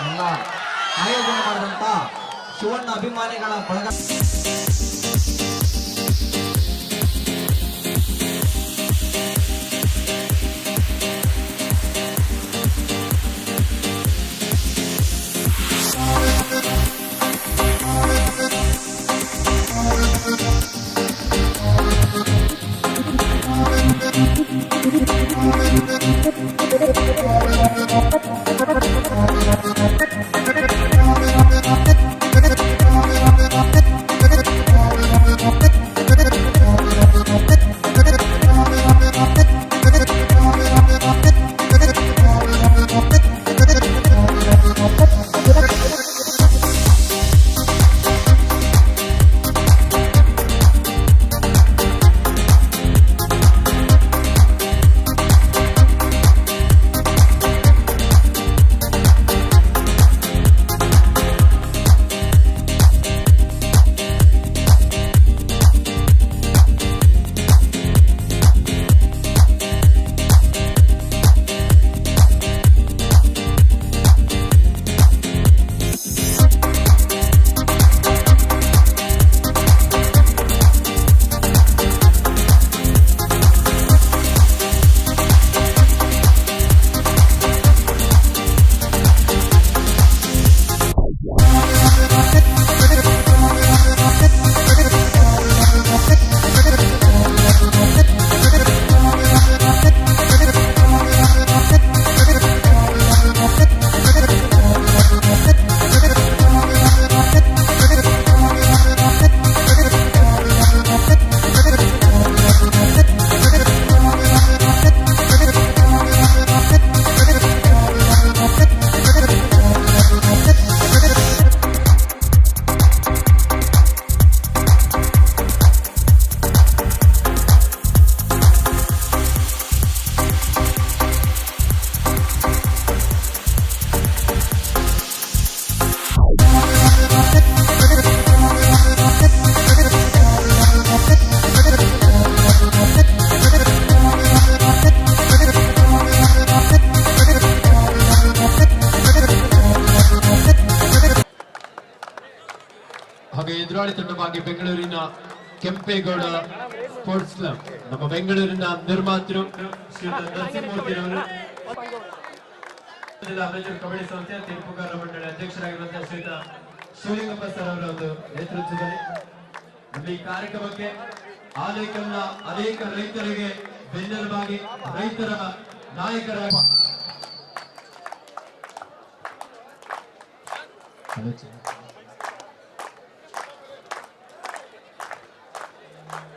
ಎಲ್ಲ ಆಯೋಜನೆ ಮಾಡಿದಂತ ಶಿವಣ್ಣ ಅಭಿಮಾನಿಗಳ ಬಳಗ ಎದುರಾಳಿ ಬೆಂಗಳೂರಿನ ಕೆಂಪೇಗೌಡ ಸ್ಪೋರ್ಟ್ಸ್ ಕ್ಲಬ್ ನಮ್ಮ ಬೆಂಗಳೂರಿನ ನಿರ್ಮಾತೃ ನರಸಿಂಹಮೂರ್ತಿ ಅವರು ಜಿಲ್ಲಾ ಅಮೆಚೂರ್ ಕಬಡ್ಡಿ ಸಂಸ್ಥೆ ತೀರ್ಪುಗಾರರ ಮಂಡಳಿ ಅಧ್ಯಕ್ಷರಾಗಿರುವಂತಹ ಶ್ರೀತ ಶಿವಲಿಂಗಪ್ಪ ಸರ್ ಅವರ ಒಂದು ನೇತೃತ್ವದಲ್ಲಿ ನಮ್ಮ ಈ ಕಾರ್ಯಕ್ರಮಕ್ಕೆ ಆಲೇಕಲ್ನ ಅನೇಕ ರೈತರಿಗೆ ಬೆನ್ನೆಲುಬಾಗಿ ರೈತರ ನಾಯಕರಾಗಿ.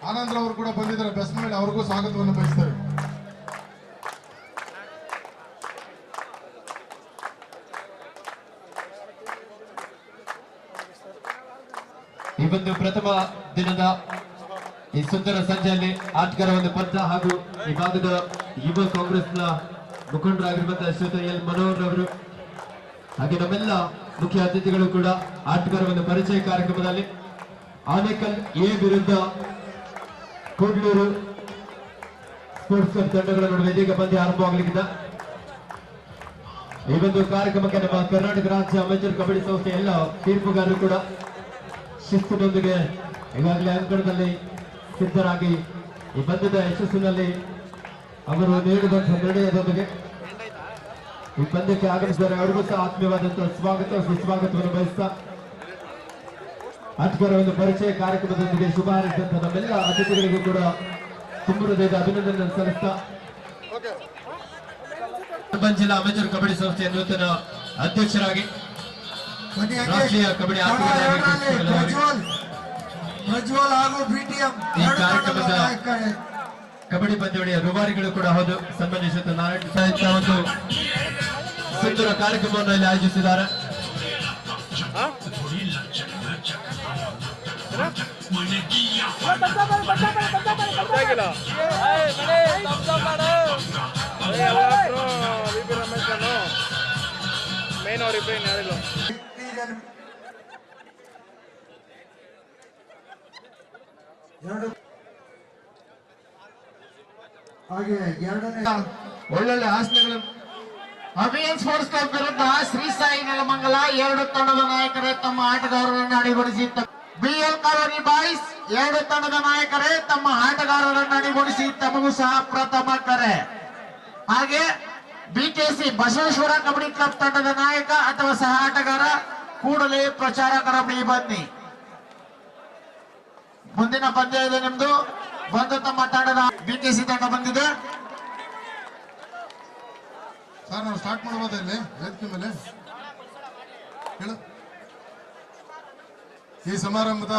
ಆನಂದ್ ಅವರು ಕೂಡ ಬಂದಿದ್ದಾರೆ. ಬೆಸ್ಟ್ ಮೇಲೆ ಅವ್ರಿಗೂ ಸ್ವಾಗತವನ್ನು ಬಯಸ್ತೇವೆ. ಈ ಒಂದು ಪ್ರಥಮ ದಿನದ ಈ ಸುಂದರ ಸಂಜೆಯಲ್ಲಿ ಆಟಗಾರ ಒಂದು ಪತ್ರ ಹಾಗೂ ಈ ಭಾಗದ ಯುವ ಕಾಂಗ್ರೆಸ್ನ ಮುಖಂಡರಾಗಿರುವಂತಹ ಶ್ರೀತ ಎಲ್ ಮನೋಹರ್ ಅವರು ಹಾಗೆ ನಮ್ಮೆಲ್ಲ ಮುಖ್ಯ ಅತಿಥಿಗಳು ಕೂಡ ಆಟಗಾರ ಒಂದು ಪರಿಚಯ ಕಾರ್ಯಕ್ರಮದಲ್ಲಿ ಆನೇಕಲ್ ಎ ವಿರುದ್ಧ ಕೂಡ್ಲೂರು ಸ್ಪೋರ್ಟ್ಸ್ ಕ್ಲಬ್ ತಂಡಗಳ ನಡುವೆ ಇದೀಗ ಪಂದ್ಯ ಆರಂಭವಾಗಲಿಕ್ಕಿದ್ದ ಈ ಒಂದು ಕಾರ್ಯಕ್ರಮಕ್ಕೆ ನಮ್ಮ ಕರ್ನಾಟಕ ರಾಜ್ಯ ಅಮೆಚೂರ್ ಕಬಡ್ಡಿ ಸಂಸ್ಥೆ ಎಲ್ಲ ತೀರ್ಪುಗಾರರು ಕೂಡ ಶಿಸ್ತಿನೊಂದಿಗೆ ಈಗಾಗಲೇ ಅಂಕಣದಲ್ಲಿ ಸಿದ್ಧರಾಗಿ ಈ ಪಂದ್ಯದ ಯಶಸ್ಸಿನಲ್ಲಿ ಅವರು ನೀಡಿದಂತಹ ನಿರ್ಣಯದೊಂದಿಗೆ ಈ ಪಂದ್ಯಕ್ಕೆ ಆಗಮಿಸಿದರೆ ಅವರಿಗೂ ಸಹ ಆತ್ಮೀಯವಾದಂತಹ ಸ್ವಾಗತ, ಸುಸ್ವಾಗತವನ್ನು ಬಯಸ್ತಾ ಆಟಗಾರ ಒಂದು ಪರಿಚಯ ಕಾರ್ಯಕ್ರಮದೊಂದಿಗೆ ಶುಭ ಹಾರೈಸಿದಂತಹ ನಮ್ಮೆಲ್ಲ ಅತಿಥಿಗಳಿಗೂ ಕೂಡ ತುಂಬ ಹೃದಯದ ಅಭಿನಂದನೆ ಸಲ್ಲಿಸ್ತಾ ಜಿಲ್ಲಾ ಅಮೆಚೂರ್ ಕಬಡ್ಡಿ ಸಂಸ್ಥೆಯ ನೂತನ ಅಧ್ಯಕ್ಷರಾಗಿ ರಾಷ್ಟ್ರೀಯ ಕಬಡ್ಡಿ ಈ ಕಾರ್ಯಕ್ರಮದ ಕಬಡ್ಡಿ ಪಂದ್ಯಾವಳಿಯ ರೂವಾರಿಗಳು ಕೂಡ ಹೌದು. ಸಂಬಂಧಿಸಿದ ನಾರಾಯಣ ಸಾಹಿತ್ಯ ಒಂದು ಸುಂದರ ಕಾರ್ಯಕ್ರಮವನ್ನು ಇಲ್ಲಿ ಆಯೋಜಿಸಿದ್ದಾರೆ. ಹಾಗೆ ಎರಡನೇ ಒಳ್ಳೊಳ್ಳೆ ಆಸನಗಳು. ಅಭಿಯನ್ ಸ್ಪೋರ್ಟ್ಸ್ ಕ್ಲಬ್ ವಿರುದ್ಧ ಶ್ರೀ ಸಾಯಿ ನೆಲಮಂಗಲ ಎರಡು ತಂಡದ ನಾಯಕರೇ ತಮ್ಮ ಆಟಗಾರರನ್ನು ಅಣಿಗೊಳಿಸಿ ಬಿಎಲ್ ಕಾಲೋನಿ ಬಾಯ್ಸ್, ಎರಡು ತಂಡದ ನಾಯಕರೇ, ತಮ್ಮ ಆಟಗಾರರನ್ನು ಅಣಿಗೊಳಿಸಿ ತಮಗೂ ಸಹ ಪ್ರಥಮ ಕರೆ. ಹಾಗೆ ಬಿಕೆಸಿ ಬಸವೇಶ್ವರ ಕಬಡ್ಡಿ ಕ್ಲಬ್ ತಂಡದ ನಾಯಕ ಅಥವಾ ಸಹ ಆಟಗಾರ, ಕೂಡಲೇ ಪ್ರಚಾರ ಕರಬಡಿ ಬನ್ನಿ. ಮುಂದಿನ ಪಂದ್ಯ ಇದೆ ನಿಮ್ದು. ಬಂದು ತಮ್ಮ ತಂಡದ ಬಿಕೆಸಿ ತಂಡ ಬಂದಿದೆ. ಸರ್, ನಾವು ಸ್ಟಾರ್ಟ್ ಮಾಡಬಹುದು ಇಲ್ಲಿ? ವೇದಿಕೆ ಮೇಲೆ? ಹೇಳು. ಈ ಸಮಾರಂಭದ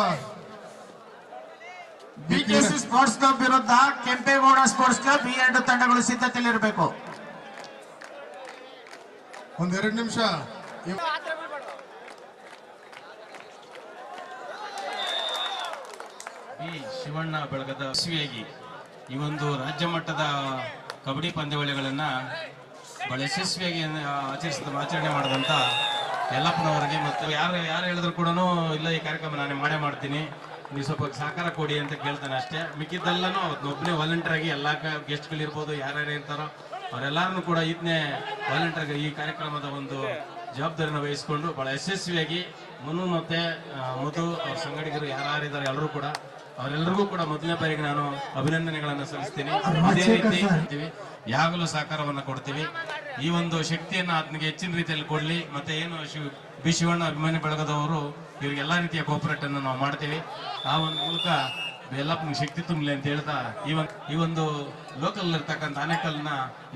ಬಿಕೆಸಿ ಸ್ಪೋರ್ಟ್ಸ್ ಕ್ಲಬ್ ವಿರುದ್ಧ ಕೆಂಪೇಗೌಡ ಸ್ಪೋರ್ಟ್ಸ್ ಕ್ಲಬ್ ಈ ಎರಡು ತಂಡಗಳು ಸಿದ್ಧತೆಯಲ್ಲಿರಬೇಕು. ಒಂದೆರಡು ನಿಮಿಷ. ಈ ಶಿವಣ್ಣ ಬೆಳಗದ ಹಸಿವಿಯಾಗಿ ಈ ಒಂದು ರಾಜ್ಯ ಮಟ್ಟದ ಕಬಡ್ಡಿ ಪಂದ್ಯಾವಳಿಗಳನ್ನ ಬಹಳ ಯಶಸ್ವಿಯಾಗಿ ಆಚರಿಸಿದ ಆಚರಣೆ ಮಾಡಿದಂತ ಯಲ್ಲಪ್ಪನವರಿಗೆ ಮತ್ತು ಯಾರು ಯಾರು ಹೇಳಿದ್ರು ಕೂಡ ಇಲ್ಲ, ಈ ಕಾರ್ಯಕ್ರಮ ನಾನೇ ಮಾಡೇ ಮಾಡ್ತೀನಿ. ನೀವು ಸ್ವಲ್ಪ ಸಹಕಾರ ಕೊಡಿ ಅಂತ ಕೇಳ್ತಾನೆ ಅಷ್ಟೇ. ಮಿಕ್ಕಿದ್ದೆಲ್ಲನೂ ಒಬ್ಬನೇ ವಾಲಂಟಿಯರ್ ಆಗಿ ಎಲ್ಲ ಗೆಸ್ಟ್ಗಳು ಇರ್ಬೋದು ಯಾರ್ಯಾರು ಇರ್ತಾರೋ, ಅವರೆಲ್ಲರನ್ನು ಕೂಡ ಇದನ್ನೇ ವಾಲಂಟಿಯರ್ ಈ ಕಾರ್ಯಕ್ರಮದ ಒಂದು ಜವಾಬ್ದಾರಿನ ವಹಿಸಿಕೊಂಡು ಭಾಳ ಯಶಸ್ವಿಯಾಗಿ ಮನು ಮತ್ತು ಮಧು ಅವ್ರ ಸಂಗಡಿಗರು ಯಾರ್ಯಾರಿದ್ದಾರೆ ಎಲ್ಲರೂ ಕೂಡ ಅವರೆಲ್ಲರಿಗೂ ಕೂಡ ಮೊದಲನೇ ಬಾರಿಗೆ ನಾನು ಅಭಿನಂದನೆಗಳನ್ನು ಸಲ್ಲಿಸ್ತೀನಿ. ಅದೇ ರೀತಿ ಮಾಡ್ತೀವಿ. ಯಾವಾಗಲೂ ಸಹಕಾರವನ್ನು ಕೊಡ್ತೀವಿ. ಈ ಒಂದು ಶಕ್ತಿಯನ್ನ ಆತನಿಗೆ ಹೆಚ್ಚಿನ ರೀತಿಯಲ್ಲಿ ಕೊಡಲಿ. ಮತ್ತೆ ಏನು ಶಿವ ಬಿ ಶಿವಣ್ಣ ಅಭಿಮಾನಿ ಬಳಗದವರು ಇವ್ರಿಗೆ ಎಲ್ಲಾ ರೀತಿಯ ಕೋಪರೇಟ್ ಅನ್ನು ನಾವು ಮಾಡ್ತೀವಿ. ಆ ಒಂದು ಮೂಲಕ ಎಲ್ಲ ಶಕ್ತಿ ತುಂಬಲಿ ಅಂತ ಹೇಳ್ತಾ ಈ ಒಂದು ಈ ಒಂದು ಲೋಕಲ್ ಇರ್ತಕ್ಕಂಥ ಆನೆಕಲ್ನ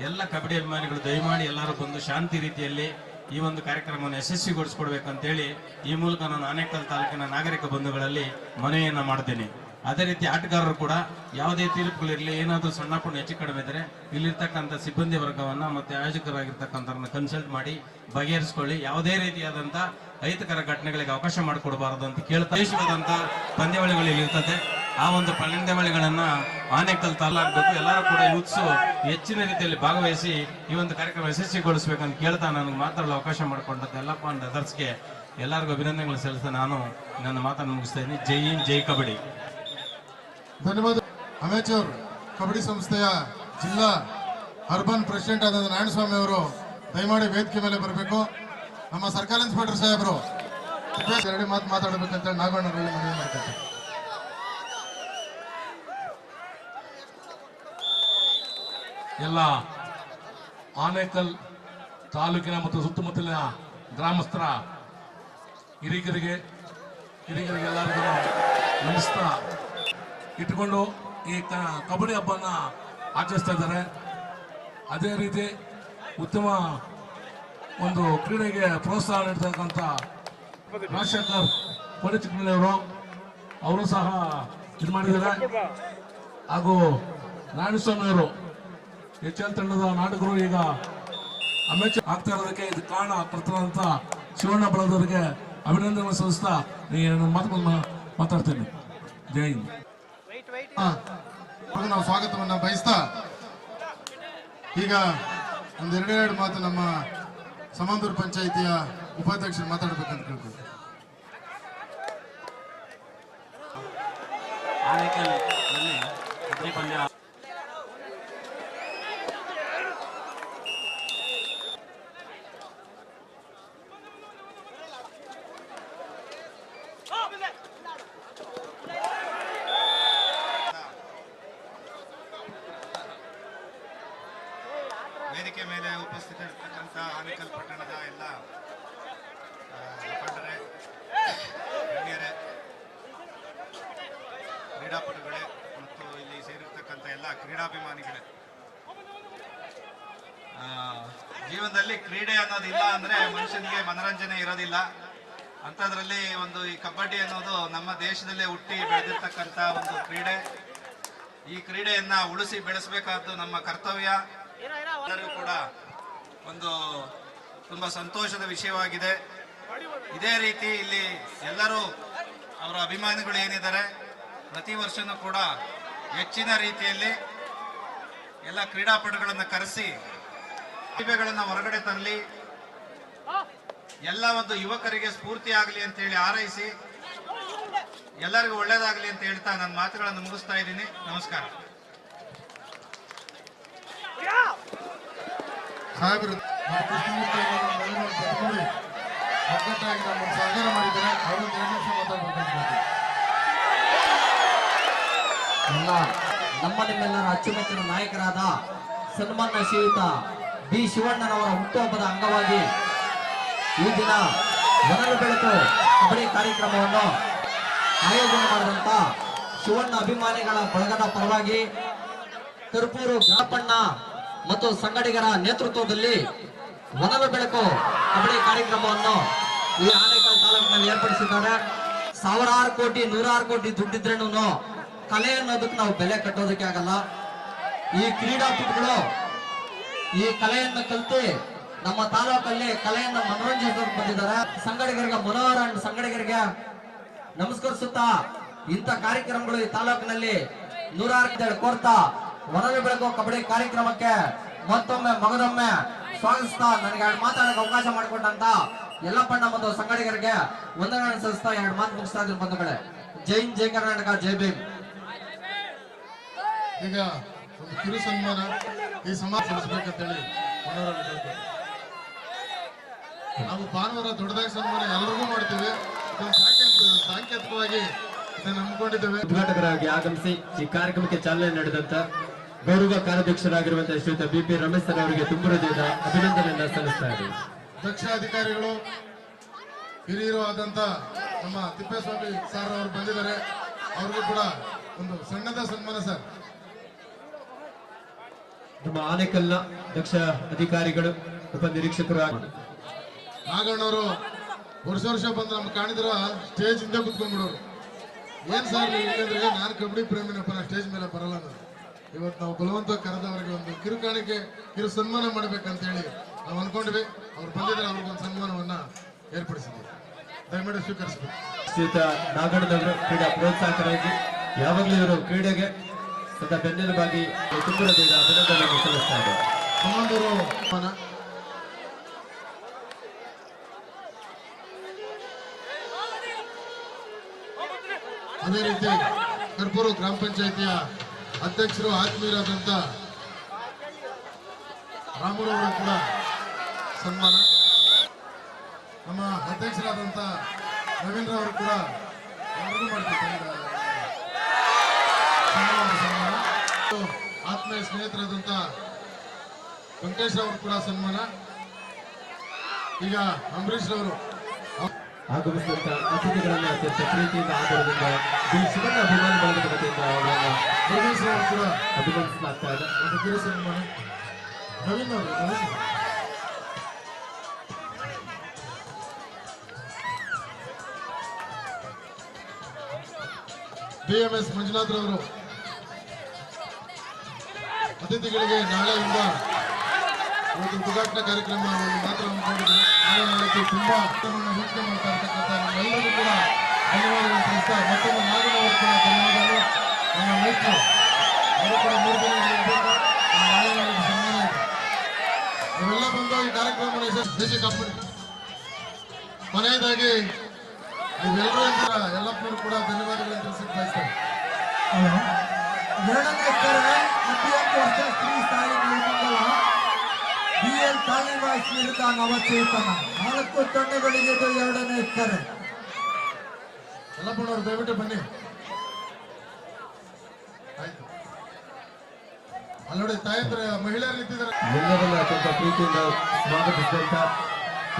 ಎಲ್ಲ ಕಬಡ್ಡಿ ಅಭಿಮಾನಿಗಳು ದಯಮಾಡಿ ಎಲ್ಲರೂ ಬಂದು ಶಾಂತಿ ರೀತಿಯಲ್ಲಿ ಈ ಒಂದು ಕಾರ್ಯಕ್ರಮವನ್ನು ಯಶಸ್ವಿಗೊಳಿಸ್ಕೊಡ್ಬೇಕಂತೇಳಿ ಈ ಮೂಲಕ ನಾನು ಆನೇಕಲ್ ತಾಲೂಕಿನ ನಾಗರಿಕ ಬಂಧುಗಳಲ್ಲಿ ಮನವಿಯನ್ನು ಮಾಡ್ತೇನೆ. ಅದೇ ರೀತಿ ಆಟಗಾರರು ಕೂಡ ಯಾವುದೇ ತೀರ್ಪುಗಳಿರಲಿ, ಏನಾದರೂ ಸಣ್ಣ ಪುಣ್ಣ ಹೆಚ್ಚು ಕಡಿಮೆ ಇದ್ದರೆ ಇಲ್ಲಿರ್ತಕ್ಕಂಥ ಸಿಬ್ಬಂದಿ ವರ್ಗವನ್ನು ಮತ್ತು ಆಯೋಜಕರಾಗಿರ್ತಕ್ಕಂಥವ್ರನ್ನ ಕನ್ಸಲ್ಟ್ ಮಾಡಿ ಬಗೆಹರಿಸ್ಕೊಳ್ಳಿ. ಯಾವುದೇ ರೀತಿಯಾದಂಥ ಅಹಿತಕರ ಘಟನೆಗಳಿಗೆ ಅವಕಾಶ ಮಾಡಿಕೊಡಬಾರದು ಅಂತ ಕೇಳ್ತಾ ದೇಶವಾದಂಥ ಪಂದ್ಯಾವಳಿಗಳು ಇಲ್ಲಿರ್ತದೆ. ಆ ಒಂದು ಪಂದ್ಯಾವಳಿಗಳನ್ನು ಆನೆಕಲ್ ತರಲಾಗಬೇಕು. ಎಲ್ಲರೂ ಕೂಡ ಯೂತ್ಸು ಹೆಚ್ಚಿನ ರೀತಿಯಲ್ಲಿ ಭಾಗವಹಿಸಿ ಈ ಒಂದು ಕಾರ್ಯಕ್ರಮ ಯಶಸ್ವಿಗೊಳಿಸ್ಬೇಕಂತ ಕೇಳ್ತಾ ನನಗೆ ಮಾತಾಡಲು ಅವಕಾಶ ಮಾಡಿಕೊಂಡಂತ ಎಲ್ಲಪ್ಪ ಅಂಡ್ ಅದರ್ಸ್ಗೆ ಎಲ್ಲರಿಗೂ ಅಭಿನಂದನೆಗಳು ಸಲ್ಲಿಸ್ತಾ ನಾನು ನನ್ನ ಮಾತನ್ನು ಮುಗಿಸ್ತಾ ಇದ್ದೀನಿ. ಜೈ ಜೈ ಕಬಡ್ಡಿ. ಧನ್ಯವಾದ. ಅಮೇಚೂರ್ ಕಬಡ್ಡಿ ಸಂಸ್ಥೆಯ ಜಿಲ್ಲಾ ಅರ್ಬನ್ ಪ್ರೆಸಿಡೆಂಟ್ ಆದ ನಾರಾಯಣಸ್ವಾಮಿ ಅವರು ದಯಮಾಡಿ ವೇದಿಕೆ ಮೇಲೆ ಬರಬೇಕು. ನಮ್ಮ ಸರ್ಕಾರಿ ಇನ್ಸ್ಪೆಕ್ಟರ್ ಸಾಹೇಬರು ಎರಡು ಮಾತು ಮಾತಾಡಬೇಕಂತ ನಾಗಣ್ಣರಲ್ಲಿ ಮನವಿ ಮಾಡ್ತಾರೆ ಎಲ್ಲ ಆನೇಕಲ್ ತಾಲೂಕಿನ ಮತ್ತು ಸುತ್ತಮುತ್ತಲಿನ ಗ್ರಾಮಸ್ಥರ ಹಿರಿಕರಿಗೆ ಎಲ್ಲರಿಗೂ ನಮಸ್ಕಾರ. ಇಟ್ಕೊಂಡು ಈ ಕಬಡ್ಡಿ ಹಬ್ಬನ ಆಚರಿಸ್ತಾ ಇದ್ದಾರೆ. ಅದೇ ರೀತಿ ಉತ್ತಮ ಒಂದು ಕ್ರೀಡೆಗೆ ಪ್ರೋತ್ಸಾಹ ನೀಡ್ತಕ್ಕಂಥ ರಾಜಶೇಖರ್ ಅವರು ಅವರು ಸಹ ಇದು ಮಾಡಿದ್ದಾರೆ. ಹಾಗೂ ನಾರಾಯಣಸ್ವಾಮಿಯವರು ಎಚ್ ಎಲ್ ತಂಡದ ನಾಟಕರು ಈಗ ಅಮೆಚ್ ಆಗ್ತಾ ಇರೋದಕ್ಕೆ ಇದು ಕಾರಣ. ಕರ್ತನಾದಂತ ಶಿವಣ್ಣ ಬಳದವರಿಗೆ ಅಭಿನಂದನೆ ಸಲ್ಲಿಸ್ತಾ ನನ್ನ ಮಾತಾಡ್ತೀನಿ. ಜೈ ಹಿಂದ್. ನಾವು ಸ್ವಾಗತವನ್ನು ಬಯಸ್ತಾ ಈಗ ಒಂದೆರಡೆರಡು ಮಾತು ನಮ್ಮ ಸಮಂದೂರು ಪಂಚಾಯಿತಿಯ ಉಪಾಧ್ಯಕ್ಷರು ಮಾತಾಡ್ಬೇಕಂತ ಕೇಳ್ತೀವಿ ಆನೇಕಲ್ನಲ್ಲಿ ಕಬಡ್ಡಿ ಪಂದ್ಯ ವೇದಿಕೆ ಮೇಲೆ ಉಪಸ್ಥಿತರಿರ್ತಕ್ಕಂಥ ಆನೇಕಲ್ ಪಟ್ಟಣದ ಎಲ್ಲ ಆ, ಮುಖಂಡರೇ ಗಣ್ಯರೇ ಕ್ರೀಡಾಪಟುಗಳೇ ಮತ್ತು ಇಲ್ಲಿ ಸೇರಿರ್ತಕ್ಕಂಥ ಎಲ್ಲ ಕ್ರೀಡಾಭಿಮಾನಿಗಳೇ ಆ, ಜೀವನದಲ್ಲಿ ಕ್ರೀಡೆ ಅನ್ನೋದಿಲ್ಲ ಅಂದ್ರೆ ಮನುಷ್ಯನಿಗೆ ಮನರಂಜನೆ ಇರೋದಿಲ್ಲ. ಅಂಥದ್ರಲ್ಲಿ ಒಂದು ಈ ಕಬಡ್ಡಿ ಅನ್ನೋದು ನಮ್ಮ ದೇಶದಲ್ಲೇ ಹುಟ್ಟಿ ಬೆಳೆದಿರ್ತಕ್ಕಂಥ ಒಂದು ಕ್ರೀಡೆ. ಈ ಕ್ರೀಡೆಯನ್ನ ಉಳಿಸಿ ಬೆಳೆಸಬೇಕಾದ್ದು ನಮ್ಮ ಕರ್ತವ್ಯ. ಎಲ್ಲರಿಗೂ ಕೂಡ ಒಂದು ತುಂಬಾ ಸಂತೋಷದ ವಿಷಯವಾಗಿದೆ. ಇದೇ ರೀತಿ ಇಲ್ಲಿ ಎಲ್ಲರೂ ಅವರ ಅಭಿಮಾನಿಗಳು ಏನಿದ್ದಾರೆ, ಪ್ರತಿ ವರ್ಷನೂ ಕೂಡ ಹೆಚ್ಚಿನ ರೀತಿಯಲ್ಲಿ ಎಲ್ಲ ಕ್ರೀಡಾಪಟುಗಳನ್ನು ಕರೆಸಿ ಪ್ರತಿಭೆಗಳನ್ನು ಹೊರಗಡೆ ತರಲಿ. ಎಲ್ಲ ಒಂದು ಯುವಕರಿಗೆ ಸ್ಫೂರ್ತಿ ಆಗಲಿ ಅಂತ ಹೇಳಿ ಹಾರೈಸಿ. ಎಲ್ಲರಿಗೂ ಒಳ್ಳೇದಾಗಲಿ ಅಂತ ಹೇಳ್ತಾ ನನ್ನ ಮಾತುಗಳನ್ನು ಮುಗಿಸ್ತಾ ಇದ್ದೀನಿ. ನಮಸ್ಕಾರ. ಅವರು ನಮ್ಮ ನಮ್ಮನ್ನು ನಿಮ್ಮೆಲ್ಲರ ಅಚ್ಚುಮೆಚ್ಚಿನ ನಾಯಕರಾದ ಸನ್ಮಾನ್ಯ ಶ್ರೀಯುತ ಬಿ ಶಿವಣ್ಣನವರ ಹುಟ್ಟುಹಬ್ಬದ ಅಂಗವಾಗಿ ಈ ದಿನ ಮೊದಲು ಬೆಳಕು ಕಬಡ್ಡಿ ಕಾರ್ಯಕ್ರಮವನ್ನು ಆಯೋಜನೆ ಮಾಡಿದಂತ ಶಿವಣ್ಣ ಅಭಿಮಾನಿಗಳ ಬಳಗದ ಪರವಾಗಿ ಕರ್ಪೂರು ಗ್ರಾಪಣ್ಣ ಮತ್ತು ಸಂಗಡಿಗರ ನೇತೃತ್ವದಲ್ಲಿ ಮೊದಲು ಬೆಳಕು ಕಬಡ್ಡಿ ಕಾರ್ಯಕ್ರಮವನ್ನು ಈ ಆನೇಕಲ್ ತಾಲೂಕಿನಲ್ಲಿ ಏರ್ಪಡಿಸಿದ್ದಾರೆ. ಸಾವಿರಾರು ಕೋಟಿ, ನೂರಾರು ಕೋಟಿ ದುಡ್ಡಿದ್ರೂ ಕಲೆ ಅನ್ನೋದಕ್ಕೆ ನಾವು ಬೆಲೆ ಕಟ್ಟೋದಕ್ಕೆ ಆಗಲ್ಲ. ಈ ಕ್ರೀಡಾಪಟುಗಳು ಈ ಕಲೆಯನ್ನು ಕಲಿತು ನಮ್ಮ ತಾಲೂಕಲ್ಲಿ ಕಲೆಯನ್ನ ಮನೋರಂಜನೆ ಬಂದಿದ್ದಾರೆ. ಸಂಗಡಿಗರಿಗೆ ಮನೋಹರ ಸಂಗಡಿಗರಿಗೆ ನಮಸ್ಕರಿಸುತ್ತಾ ಇಂಥ ಕಾರ್ಯಕ್ರಮಗಳು ಈ ತಾಲೂಕಿನಲ್ಲಿ ನೂರಾರು ಕೋರ್ತಾ ಹೊರಗೆ ಬೆಳಕು ಕಬಡ್ಡಿ ಕಾರ್ಯಕ್ರಮಕ್ಕೆ ಮತ್ತೊಮ್ಮೆ ಮಗದೊಮ್ಮೆ ಸ್ವಾಗತಿಸ್ತಾ ನನಗೆ ಎರಡು ಮಾತಾಡಕ್ಕೆ ಅವಕಾಶ ಮಾಡಿಕೊಂಡಂತ ಎಲ್ಲ ಪಣ್ಣ ಮತ್ತು ಸಂಗಡಿಗರಿಗೆ ವಂದನೆ ಸಲ್ಲಿಸ್ತಾ ಎರಡು ಮಾತು ಮುಗಿಸ್ತಾ ಇದ್ದೀನಿ ಬಂಧುಗಳೇ. ಜೈ ಹಿಂದ್, ಜೈ ಕರ್ನಾಟಕ ಜೈ ಭೀಮ್. ಒಂದು ಕಿರು ಸನ್ಮಾನ ಈ ಸಮಾಜ ಸಲ್ಲಿಸಬೇಕಂತೇಳಿ. ನಾವು ಭಾನುವಾರ ದೊಡ್ಡದಾಗಿ ಸನ್ಮಾನ ಎಲ್ಲರಿಗೂ ಮಾಡ್ತೀವಿ. ಸಾಂಕೇತಿಕವಾಗಿ ನಂಬಿಕೊಂಡಿದ್ದೇವೆ ನಂಬ್ಕೊಂಡಿದ್ದೇವೆ. ಉದ್ಘಾಟಕರಾಗಿ ಆಗಮಿಸಿ ಈ ಕಾರ್ಯಕ್ರಮಕ್ಕೆ ಚಾಲನೆ ನೀಡಿದಂತ ಗೌರವ ಕಾರ್ಯಾಧ್ಯಕ್ಷರಾಗಿರುವಂತಹ ಶ್ರೀಯುತ ಬಿ ಪಿ ರಮೇಶ್ ಸರ್ ಅವರಿಗೆ ತುಂಬ ಹೃದಯದ ಅಭಿನಂದನೆಯನ್ನ ಸಲ್ಲಿಸ್ತಾ ಇದ್ದೀವಿ ದಕ್ಷ ಅಧಿಕಾರಿಗಳು ಹಿರಿಯರು ಆದಂತ ನಮ್ಮ ತಿಪ್ಪೇಸ್ವಾಮಿ ಸರ್ ಅವರು ಬಂದಿದ್ದಾರೆ. ಅವ್ರಿಗೂ ಕೂಡ ಒಂದು ಸಣ್ಣದ ಸನ್ಮಾನ ಸರ್. ನಮ್ಮ ಆನೇಕಲ್ನ ದಕ್ಷ ಅಧಿಕಾರಿಗಳು ಉಪನಿರೀಕ್ಷಕರು ನಿರೀಕ್ಷಕರು ನಾಗಣ್ಣವರು ವರ್ಷ ವರ್ಷ ಬಂದು ನಮ್ಗೆ ಕಾಣಿದ್ರ ಸ್ಟೇಜ್ ಹಿಂದೆ ಕುತ್ಕೊಂಡ್ಬಿಡೋರು. ಏನ್ ಸರ್ ನೀವು ಇಲ್ಲಂದ್ರೆ ನಾನು ಕಬಡ್ಡಿ ಪ್ರೇಮಿನಪ್ಪ ನಾ ಸ್ಟೇಜ್ ಮೇಲೆ ಬರಲ್ಲ ನಾನು. ಇವತ್ತು ನಾವು ಬಲವಂತ ಕರೆದವರಿಗೆ ಒಂದು ಕಿರುಕಾಣಿಕೆ ಕಿರು ಸನ್ಮಾನ ಮಾಡ್ಬೇಕಂತ ಹೇಳಿ ನಾವು ಅನ್ಕೊಂಡ್ವಿ. ಅವ್ರು ಬಂದಿದ್ರೆ ಅವ್ರಿಗೊಂದು ಸನ್ಮಾನವನ್ನ ಏರ್ಪಡಿಸಿದ್ವಿ. ದಯಮಾಡಿ ಸ್ವೀಕರಿಸ್ಬೇಕು. ಶ್ರೀಯುತ ನಾಗಣ್ಣನವರು ಕ್ರೀಡಾ ಪ್ರೋತ್ಸಾಹಕರಾಗಿ ಯಾವಾಗಲೂ ಇವರು ಕ್ರೀಡೆಗೆ ಸದಾ ಬೆನ್ನೆಲುಬಾಗಿ ತುಂಬ ಹೃದಯದ ಅಭಿನಂದನೆಯನ್ನು ಸಲ್ಲಿಸ್ತಾ ಇದ್ದಾರೆ ಕಮಾಂಡರು ಅದೇ ರೀತಿ ಕರ್ಪೂರು ಗ್ರಾಮ ಪಂಚಾಯತಿಯ ಅಧ್ಯಕ್ಷರು ಆತ್ಮೀಯರಾದಂತ ರಾಮುರವರು ಕೂಡ ಸನ್ಮಾನ. ನಮ್ಮ ಅಧ್ಯಕ್ಷರಾದಂತ ರವೀಂದ್ರ ಅವರು ಕೂಡ ಎಲ್ಲರಿಗೂ ಆತ್ಮೀಯ ಸ್ನೇಹಿತರಾದಂತ ವೆಂಕಟೇಶ್ ಅವರು ಕೂಡ ಸನ್ಮಾನ. ಈಗ ಅಂಬರೀಶ್ ಅವರು ಆಗಮಿಸಿದಂತ ಅತಿಥಿಗಳನ್ನ ಅತ್ಯಂತ ಪ್ರೀತಿಯಿಂದ ಆಧಾರದಿಂದ ಶಿವಣ್ಣ ಅಭಿಮಾನಿ ಬಳಗದ ವತಿಯಿಂದ ಅವರನ್ನ ಯೋಗೇಶ್ ಅವರು ಕೂಡ ಅಭಿನಂದಿಸಲಾಗ್ತಾ ಇದೆ. ಒಂದು ಕಿರು ಸನ್ಮಾನ. ನವೀನ್ ಅವರು, Naveen B M S Manjunath ಅತಿಥಿಗಳಿಗೆ ನಾಳೆಯಿಂದ ಒಂದು ಉದ್ಘಾಟನಾ ಕಾರ್ಯಕ್ರಮ ಮಾತ್ರ ನಾಳೆಗೆ ತುಂಬಾ ಕಾರ್ಯಕ್ರಮವನ್ನು ವೀಕ್ಷಣೆ ಮಾಡ್ತಾ ಇರ್ತಕ್ಕಂಥ ನಮ್ಮೆಲ್ಲರಿಗೂ ಕೂಡ ಧನ್ಯವಾದಗಳು ತಿಳಿಸ್ತಾ ಮತ್ತೊಮ್ಮೆ ನಾಗನವರು ಕೂಡ ಧನ್ಯವಾದಗಳು. ನಮ್ಮ ಮೈತ್ರು ಅವರು ಕೂಡ ಮೂರು ದಿನ ಸನ್ಮಾನ ಇದೆ ನೀವೆಲ್ಲ ಬಂದು ಈ ಕಾರ್ಯಕ್ರಮವನ್ನು ಯಶಸ್ವಿ ಕಂಪನಿ ಕೊನೆಯದಾಗಿ ನೀವೆಲ್ಲರೂ ಇದ್ದೀರ ಎಲ್ಲಪ್ಪನವರು ಕೂಡ ಧನ್ಯವಾದಗಳನ್ನು ತಿಳಿಸಿ ಬಯಸ್ತಾರೆ ಎರಡನೇ ಕರೆ ಪ್ರತಿಯೊಂದು ವರ್ಷ ಶ್ರೀ ಸಾಯಿ ನಿರ್ಮಂಗಲ ಬಿ ಎಲ್ ತಾಲಿಬಾಯ್ಸ್ ವಿರುದ್ಧ ನವಚೇತನ ನಾಲ್ಕು ತಂಡಗಳಿಗೆ ಇದು ಎರಡನೇ ಕರೆ ಎಲ್ಲಪ್ಪನವರು ದಯವಿಟ್ಟು ಬನ್ನಿ. ಆಯ್ತು. ಅಲ್ಲೋಡಿ ತಾಯಂದ್ರೆ ಮಹಿಳೆಯರು ನಿಂತಿದ್ದಾರೆ. ಎಲ್ಲರನ್ನ ಅತ್ಯಂತ ಪ್ರೀತಿಯಿಂದ ಸ್ವಾಗತಿಸಿದಂತ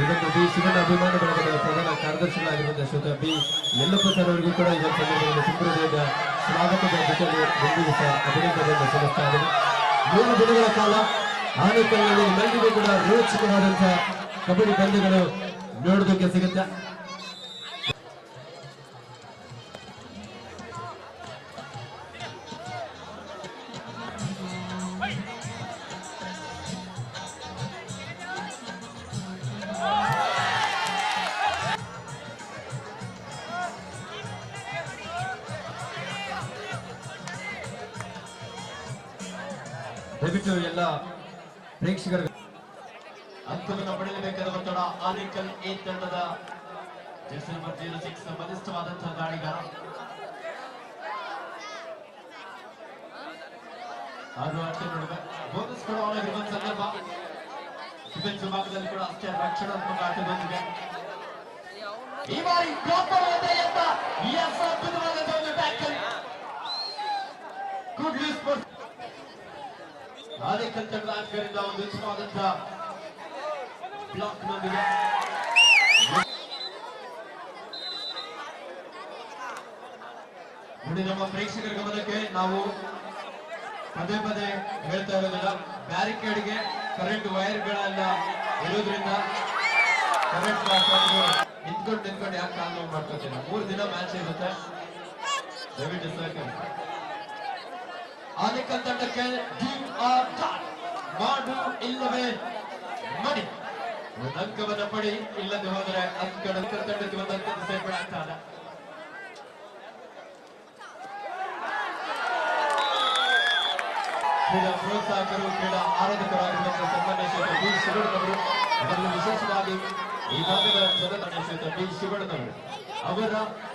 ಇದೊಂದು ಬಿ ಶಿವಣ್ಣ ಅಭಿಮಾನ ಬಳಗದ ಪ್ರಧಾನ ಕಾರ್ಯದರ್ಶಿಗಳಾಗಿರುವಂತಹ ಬಿ ಯಲ್ಲಪ್ಪ ಸರ್ ಅವರಿಗೂ ಕೂಡ ಇದರ ಸಂದರ್ಭದಲ್ಲಿ ಸ್ವಾಗತದ ಜೊತೆಗೆ ಒಂದು ಸಹ ಅಭಿನಂದನೆಯನ್ನು ಸಲ್ಲಿಸ್ತಾ ಇದೆ ಮೂರು ದಿನಗಳ ಕಾಲ ಆನೇಕಲ್ನಲ್ಲಿ ಎಲ್ಲರಿಗೂ ಕೂಡ ರೋಚಕವಾದಂತಹ ಕಬಡ್ಡಿ ಪಂದ್ಯಗಳು ನೋಡೋದಕ್ಕೆ ಸಿಗುತ್ತೆ. ದಯವಿಟ್ಟು ಎಲ್ಲ ಪ್ರೇಕ್ಷಕರಿಗೆ. ಅಂಕವನ್ನು ಪಡೆಯಬೇಕಾದ ಒತ್ತಡ ಆನೇಕಲ್ ಎ ತಂಡದ ಜೆರ್ಸಿ ನಂಬರ್ ಜೀರೋ ಸಿಕ್ಸ್ ಬಲಿಷ್ಠವಾದಂತಹ ದಾಳಿಗಾರ ಹಾಗೂ ಅಷ್ಟೇ ಬೋನಸ್ ಕೊಡುವ ಸಂದರ್ಭ. ಡಿಫೆನ್ಸ್ ಭಾಗದಲ್ಲಿ ಕೂಡ ಅಷ್ಟೇ ರಕ್ಷಣಾತ್ಮಕ ಆಟದೊಂದಿಗೆ ಈ ಬಾರಿ ಅದ್ಭುತವಾದಂತಹ ಒಂದು ಟ್ಯಾಕಲ್ ಗುಡ್ ಆದಿಕಲ್ ತಂಡದ ಆಟಗಾರರಿಂದ ಒಂದು ಉತ್ತಮವಾದಂತಹ ಬ್ಲಾಕ್ ನೊಂದಿಗೆ ನೋಡಿ ನಮ್ಮ ಪ್ರೇಕ್ಷಕರ ಗಮನಕ್ಕೆ ನಾವು ಪದೇ ಪದೇ ಹೇಳ್ತಾ ಇರೋದಿಲ್ಲ ಬ್ಯಾರಿಕೇಡ್ಗೆ ಕರೆಂಟ್ ವೈರ್ಗಳೆಲ್ಲ ಇರೋದ್ರಿಂದ ಕರೆಂಟ್ ನಿಂತ್ಕೊಂಡು ನಿಂತ್ಕೊಂಡು ಯಾಕೆ ಕಾಲ್ ನೋವು ಮಾಡ್ಕೊತೀರ ಮೂರು ದಿನ ಮ್ಯಾಚ್ ಇರುತ್ತೆ ದಯವಿಟ್ಟು ಸಹಕರಿಸಿ ಆದಿಕಲ್ ತಂಡಕ್ಕೆ ಟೀಮ್ ಆರ್ ಡಾಟ್. ಮಾಡು ಇಲ್ಲವೇ ಮಡಿ ಒಂದು ಅಂಕವನ್ನ ಪಡಿ ಇಲ್ಲದೆ ಹೋದರೆ ಅಂಕಡ ತಂಡಕ್ಕೆ ಒಂದು ಅಂಕದ ಸೇರ್ಪಡೆ ಆಗ್ತದೆ ಕ್ರೀಡಾ ಪ್ರೋತ್ಸಾಹಕರು ಕ್ರೀಡಾ ಆರಾಧಕರಾಗಿರುವಂತಹ ಸನ್ಮಾನ್ಯ ಶ್ರೀಯುತ ಬಿ ಶಿವಣ್ಣನವರು ಅದರಲ್ಲೂ ವಿಶೇಷವಾಗಿ ಈ ಭಾಗದ ಸದನ ಬಿ ಶಿವಣ್ಣನವರು. ಅವರ